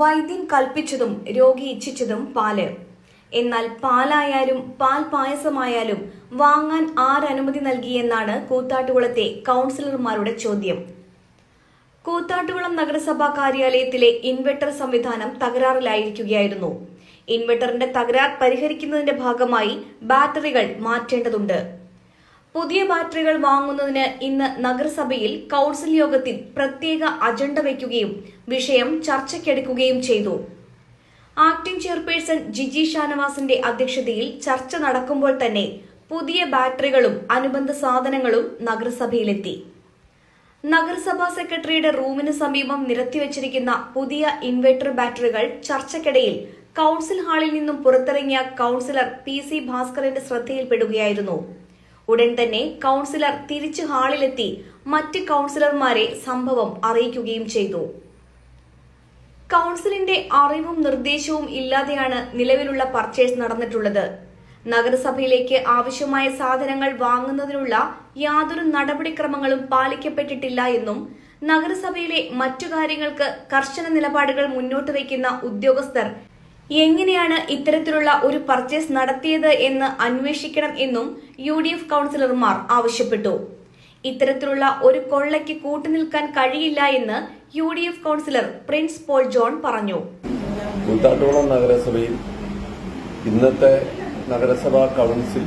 വൈദ്യൻ കൽപ്പിച്ചതും രോഗി ഇച്ഛിച്ചതും പാൽ. എന്നാൽ പാലായാലും പാൽ പായസമായാലും വാങ്ങാൻ ആരനുമതി നൽകിയെന്നാണ് കൂത്താട്ടുകുളത്തെ കൗൺസിലർമാരുടെ ചോദ്യം. കൂത്താട്ടുകുളം നഗരസഭാ കാര്യാലയത്തിലെ ഇൻവെർട്ടർ സംവിധാനം തകരാറിലായിരിക്കുകയായിരുന്നു. ഇൻവെർട്ടറിന്റെ തകരാർ പരിഹരിക്കുന്നതിന്റെ ഭാഗമായി ബാറ്ററികൾ മാറ്റേണ്ടതുണ്ട്. പുതിയ ബാറ്ററികൾ വാങ്ങുന്നതിന് ഇന്ന് നഗരസഭയിൽ കൌൺസിൽ യോഗത്തിൽ പ്രത്യേക അജണ്ട വയ്ക്കുകയും വിഷയം ചർച്ചയ്ക്കെടുക്കുകയും ചെയ്തു. ആക്ടിംഗ് ചെയർപേഴ്സൺ ജിജി ഷാനവാസിന്റെ അധ്യക്ഷതയിൽ ചർച്ച നടക്കുമ്പോൾ തന്നെ പുതിയ ബാറ്ററികളും അനുബന്ധ സാധനങ്ങളും നഗരസഭയിലെത്തി. നഗരസഭാ സെക്രട്ടറിയുടെ റൂമിന് സമീപം നിരത്തിവച്ചിരിക്കുന്ന പുതിയ ഇൻവെർട്ടർ ബാറ്ററികൾ ചർച്ചയ്ക്കിടയിൽ കൌൺസിൽ ഹാളിൽ നിന്നും പുറത്തിറങ്ങിയ കൌൺസിലർ പി സി ഭാസ്കറിന്റെ ശ്രദ്ധയിൽപ്പെടുകയായിരുന്നു. ഉടൻ തന്നെ കൌൺസിലർ തിരിച്ചു ഹാളിലെത്തി മറ്റ് കൌൺസിലർമാരെ സംഭവം അറിയിക്കുകയും ചെയ്തു. കൌൺസിലിന്റെ അറിവും നിർദ്ദേശവും ഇല്ലാതെയാണ് നിലവിലുള്ള പർച്ചേസ് നടന്നിട്ടുള്ളത്. നഗരസഭയിലേക്ക് ആവശ്യമായ സാധനങ്ങൾ വാങ്ങുന്നതിനുള്ള യാതൊരു നടപടിക്രമങ്ങളും പാലിക്കപ്പെട്ടിട്ടില്ല എന്നും നഗരസഭയിലെ മറ്റു കാര്യങ്ങൾക്ക് കർശന നിലപാടുകൾ മുന്നോട്ട് വയ്ക്കുന്ന ഉദ്യോഗസ്ഥർ എങ്ങനെയാണ് ഇത്തരത്തിലുള്ള ഒരു പർച്ചേസ് നടത്തിയത് എന്ന് അന്വേഷിക്കണം എന്നും യു ഡി എഫ് കൌൺസിലർമാർ ആവശ്യപ്പെട്ടു. ഇത്തരത്തിലുള്ള ഒരു കൊള്ളയ്ക്ക് കൂട്ടുനിൽക്കാൻ കഴിയില്ല എന്ന് U D F councillor Prince Paul John പറഞ്ഞു. കൂത്താട്ടുകുളം നഗരസഭയിൽ ഇന്നത്തെ നഗരസഭാ council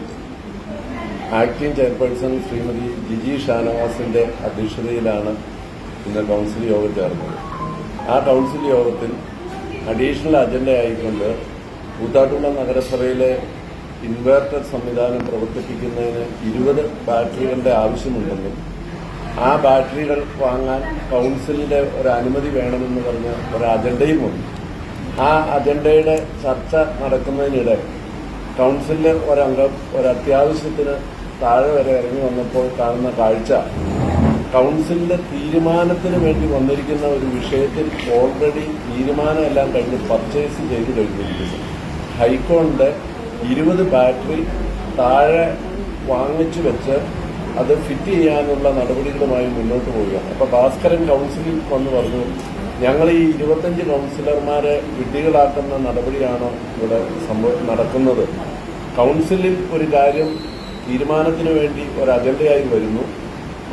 acting chairperson Shrimati Jiji ഷാനവാസിന്റെ അധ്യക്ഷതയിലാണ് ഇന്ന് കൗൺസിൽ യോഗം ചേർന്നത്. ആ കൗൺസിൽ യോഗത്തിൽ അഡീഷണൽ അജണ്ട ആയിക്കൊണ്ട് കൂത്താട്ടുകുളം നഗരസഭയിലെ ഇൻവേർട്ടർ സംവിധാനം പ്രവർത്തിപ്പിക്കുന്നതിന് ഇരുപത് ബാറ്ററികളുടെ ആവശ്യമുണ്ടെന്നും ആ ബാറ്ററികൾ വാങ്ങാൻ കൗൺസിലിന്റെ ഒരു അനുമതി വേണമെന്ന് പറഞ്ഞ ഒരു അജണ്ടയും ഉണ്ട് ആ അജണ്ടയുടെ ചർച്ച നടക്കുന്നതിനിടെ കൗൺസിലിലെ ഒരംഗം ഒരു താഴെ വരെ ഇറങ്ങി വന്നപ്പോൾ കാണുന്ന കാഴ്ച കൗൺസിലിന്റെ തീരുമാനത്തിന് വേണ്ടി വന്നിരിക്കുന്ന ഒരു വിഷയത്തിൽ ഓൾറെഡി തീരുമാനമെല്ലാം കഴിഞ്ഞ് പർച്ചേസ് ചെയ്ത് കഴിഞ്ഞിരിക്കുന്നു ഹൈക്കോണിന്റെ ഇരുപത് ബാറ്ററി താഴെ വാങ്ങിച്ചു വെച്ച് അത് ഫിറ്റ് ചെയ്യാനുള്ള നടപടികളുമായി മുന്നോട്ട് പോവുകയാണ്. അപ്പൊ ഭാസ്കരൻ കൗൺസിലിൽ വന്ന് പറഞ്ഞു ഞങ്ങൾ ഈ ഇരുപത്തഞ്ച് കൗൺസിലർമാരെ വിഡ്ഢികളാക്കുന്ന നടപടിയാണോ ഇവിടെ സംഭവം നടക്കുന്നത്? കൗൺസിലിൽ ഒരു കാര്യം തീരുമാനത്തിന് വേണ്ടി ഒരു അജണ്ടയായി വരുന്നു.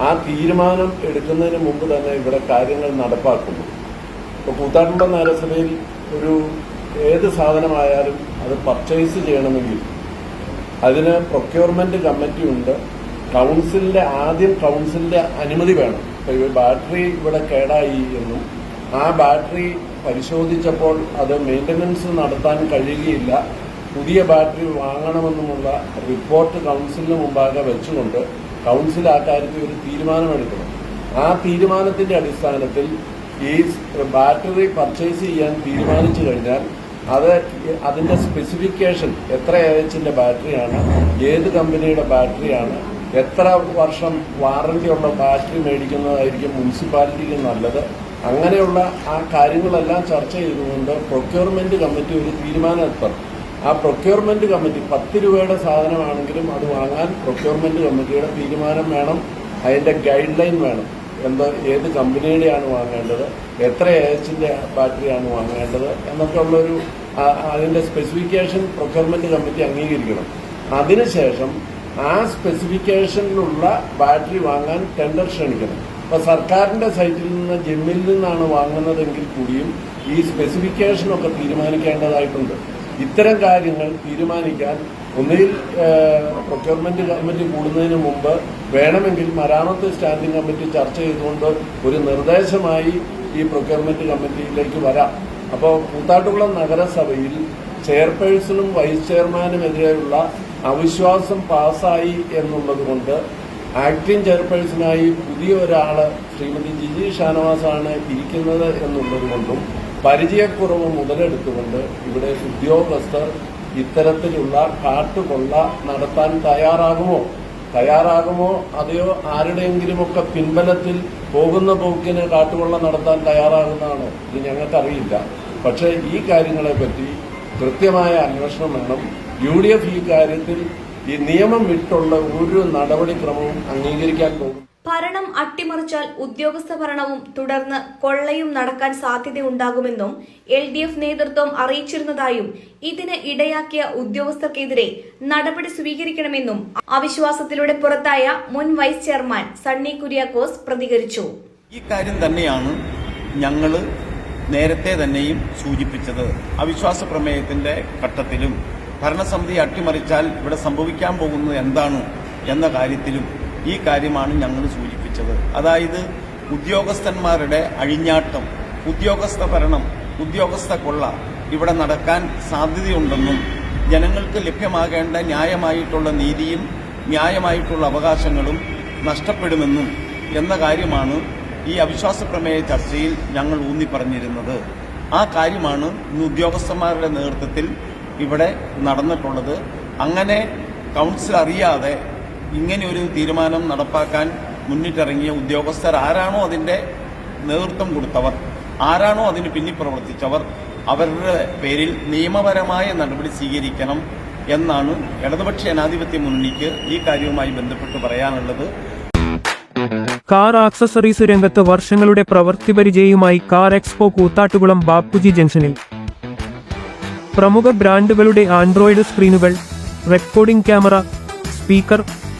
ആ തീരുമാനം എടുക്കുന്നതിന് മുമ്പ് തന്നെ ഇവിടെ കാര്യങ്ങൾ നടപ്പാക്കുന്നു. ഇപ്പോൾ കൂത്താട്ടുമ്പ നഗരസഭയിൽ ഒരു ഏത് സാധനമായാലും അത് പർച്ചേസ് ചെയ്യണമെങ്കിൽ അതിന് പ്രൊക്യൂർമെന്റ് കമ്മിറ്റി ഉണ്ട്. കൗൺസിലിന്റെ ആദ്യം കൗൺസിലിന്റെ അനുമതി വേണം. ഇപ്പൊ ഈ ബാറ്ററി ഇവിടെ കേടായി എന്നും ആ ബാറ്ററി പരിശോധിച്ചപ്പോൾ അത് മെയിന്റനൻസ് നടത്താൻ കഴിയുകയില്ല. പുതിയ ബാറ്ററി വാങ്ങണമെന്നുമുള്ള റിപ്പോർട്ട് കൗൺസിലിന് മുമ്പാകെ വെച്ചുകൊണ്ട് കൗൺസിൽ ആ കാര്യത്തിൽ ഒരു തീരുമാനമെടുക്കണം ആ തീരുമാനത്തിന്റെ അടിസ്ഥാനത്തിൽ ഈ ബാറ്ററി പർച്ചേസ് ചെയ്യാൻ തീരുമാനിച്ചു കഴിഞ്ഞാൽ അത് അതിന്റെ സ്പെസിഫിക്കേഷൻ എത്ര എച്ചിന്റെ ബാറ്ററിയാണ് ഏത് കമ്പനിയുടെ ബാറ്ററിയാണ് എത്ര വർഷം വാറന്റിയുള്ള ബാറ്ററി മേടിക്കുന്നതായിരിക്കും മുനിസിപ്പാലിറ്റിക്ക് നല്ലത്. അങ്ങനെയുള്ള ആ കാര്യങ്ങളെല്ലാം ചർച്ച ചെയ്തുകൊണ്ട് പ്രൊക്യൂർമെന്റ് കമ്മിറ്റി ഒരു തീരുമാനം എത്തണം ആ പ്രൊക്യൂർമെന്റ് കമ്മിറ്റി പത്ത് രൂപയുടെ സാധനമാണെങ്കിലും അത് വാങ്ങാൻ പ്രൊക്യൂർമെന്റ് കമ്മിറ്റിയുടെ തീരുമാനം വേണം. അതിന്റെ ഗൈഡ് ലൈൻ വേണം. എന്താ ഏത് കമ്പനിയുടെയാണ് വാങ്ങേണ്ടത്? എത്ര ഏച്ചിന്റെ ബാറ്ററിയാണ് വാങ്ങേണ്ടത്? എന്നൊക്കെ ഉള്ളൊരു അതിന്റെ സ്പെസിഫിക്കേഷൻ പ്രൊക്യൂർമെന്റ് കമ്മിറ്റി അംഗീകരിക്കണം. അതിനുശേഷം ആ സ്പെസിഫിക്കേഷനിലുള്ള ബാറ്ററി വാങ്ങാൻ ടെൻഡർ ക്ഷണിക്കണം. അപ്പൊ സർക്കാരിന്റെ സൈറ്റിൽ നിന്ന് ജിമ്മിൽ നിന്നാണ് വാങ്ങുന്നതെങ്കിൽ കൂടിയും ഈ സ്പെസിഫിക്കേഷനൊക്കെ തീരുമാനിക്കേണ്ടതായിട്ടുണ്ട്. ഇത്തരം കാര്യങ്ങൾ തീരുമാനിക്കാൻ ഒന്നുകിൽ പ്രൊക്യൂർമെന്റ് കമ്മിറ്റി കൂടുന്നതിന് മുമ്പ് വേണമെങ്കിൽ മരാമത്ത് സ്റ്റാൻഡിംഗ് കമ്മിറ്റി ചർച്ച ചെയ്തുകൊണ്ട് ഒരു നിർദ്ദേശമായി ഈ പ്രൊക്യൂർമെന്റ് കമ്മിറ്റിയിലേക്ക് വരാം. അപ്പോൾ കൂത്താട്ടുകുളം നഗരസഭയിൽ ചെയർപേഴ്സണും വൈസ് ചെയർമാനുമെതിരെയുള്ള അവിശ്വാസം പാസായി എന്നുള്ളത് കൊണ്ട് ആക്ടിംഗ് ചെയർപേഴ്സണായി പുതിയ ഒരാൾ ശ്രീമതി ജിജി ഷാനവാസാണ് ഇരിക്കുന്നത് എന്നുള്ളത് കൊണ്ടും പരിചയക്കുറവ് മുതലെടുത്തുകൊണ്ട് ഇവിടെ ഉദ്യോഗസ്ഥർ ഇത്തരത്തിലുള്ള കാട്ടുകൊള്ള നടത്താൻ തയ്യാറാകുമോ? തയ്യാറാകുമോ? അതെയോ ആരുടെയെങ്കിലുമൊക്കെ പിൻബലത്തിൽ പോകുന്ന പോക്കിന് കാട്ടുകൊള്ള നടത്താൻ തയ്യാറാകുന്നതാണോ? ഇത് ഞങ്ങൾക്കറിയില്ല. പക്ഷേ ഈ കാര്യങ്ങളെപ്പറ്റി കൃത്യമായ അന്വേഷണം വേണം. യു ഡി എഫ് ഈ കാര്യത്തിൽ ഈ നിയമം വിട്ടുള്ള ഒരു നടപടിക്രമവും അംഗീകരിക്കാൻ പോകും ഭരണം അട്ടിമറിച്ചാൽ ഉദ്യോഗസ്ഥ ഭരണവും തുടർന്ന് കൊള്ളയും നടക്കാൻ സാധ്യതയുണ്ടാകുമെന്നും എൽ ഡി എഫ് നേതൃത്വം അറിയിച്ചിരുന്നതായും ഇതിന് ഇടയാക്കിയ ഉദ്യോഗസ്ഥർക്കെതിരെ നടപടി സ്വീകരിക്കണമെന്നും അവിശ്വാസത്തിലൂടെ പുറത്തായ മുൻ വൈസ് ചെയർമാൻ സണ്ണി കുര്യാക്കോസ് പ്രതികരിച്ചു. ഈ കാര്യം തന്നെയാണ് ഞങ്ങൾ നേരത്തെ തന്നെയും സൂചിപ്പിച്ചത്. അവിശ്വാസ പ്രമേയത്തിന്റെ ഘട്ടത്തിലും ഭരണസമിതി അട്ടിമറിച്ചാൽ ഇവിടെ സംഭവിക്കാൻ പോകുന്നത് എന്താണ് എന്ന കാര്യത്തിലും ഈ കാര്യമാണ് ഞങ്ങൾ സൂചിപ്പിച്ചത്. അതായത് ഉദ്യോഗസ്ഥന്മാരുടെ അഴിഞ്ഞാട്ടം ഉദ്യോഗസ്ഥ ഭരണം ഉദ്യോഗസ്ഥ കൊള്ള ഇവിടെ നടക്കാൻ സാധ്യതയുണ്ടെന്നും ജനങ്ങൾക്ക് ലഭ്യമാകേണ്ട ന്യായമായിട്ടുള്ള നീതിയും ന്യായമായിട്ടുള്ള അവകാശങ്ങളും നഷ്ടപ്പെടുമെന്നും എന്ന കാര്യമാണ് ഈ അവിശ്വാസ പ്രമേയ ചർച്ചയിൽ ഞങ്ങൾ ഊന്നി പറഞ്ഞിരുന്നത് ആ കാര്യമാണ് ഇന്ന് ഉദ്യോഗസ്ഥന്മാരുടെ നേതൃത്വത്തിൽ ഇവിടെ നടന്നിട്ടുള്ളത്. അങ്ങനെ കൗൺസിൽ അറിയാതെ ഇങ്ങനെ ഒരു തീരുമാനം നടപ്പാക്കാൻ മുന്നിട്ടിറങ്ങിയ ഉദ്യോഗസ്ഥർ ആരാണോ അതിന്റെ നേതൃത്വം കൊടുത്തവർ ആരാണോ അതിന് പിന്നിൽ പ്രവർത്തിച്ചവർ അവരുടെ പേരിൽ നിയമപരമായ നടപടി സ്വീകരിക്കണം എന്നാണ് ഇടതുപക്ഷ ജനാധിപത്യ മുന്നണിക്ക് ഈ കാര്യവുമായി ബന്ധപ്പെട്ട് പറയാനുള്ളത്. കാർ ആക്സസറീസ് രംഗത്ത് വർഷങ്ങളുടെ പ്രവൃത്തി പരിചയവുമായി കാർ എക്സ്പോ കൂത്താട്ടുകുളം ബാപ്പുജി ജംഗ്ഷനിൽ. പ്രമുഖ ബ്രാൻഡുകളുടെ ആൻഡ്രോയിഡ് സ്ക്രീനുകൾ recording camera speaker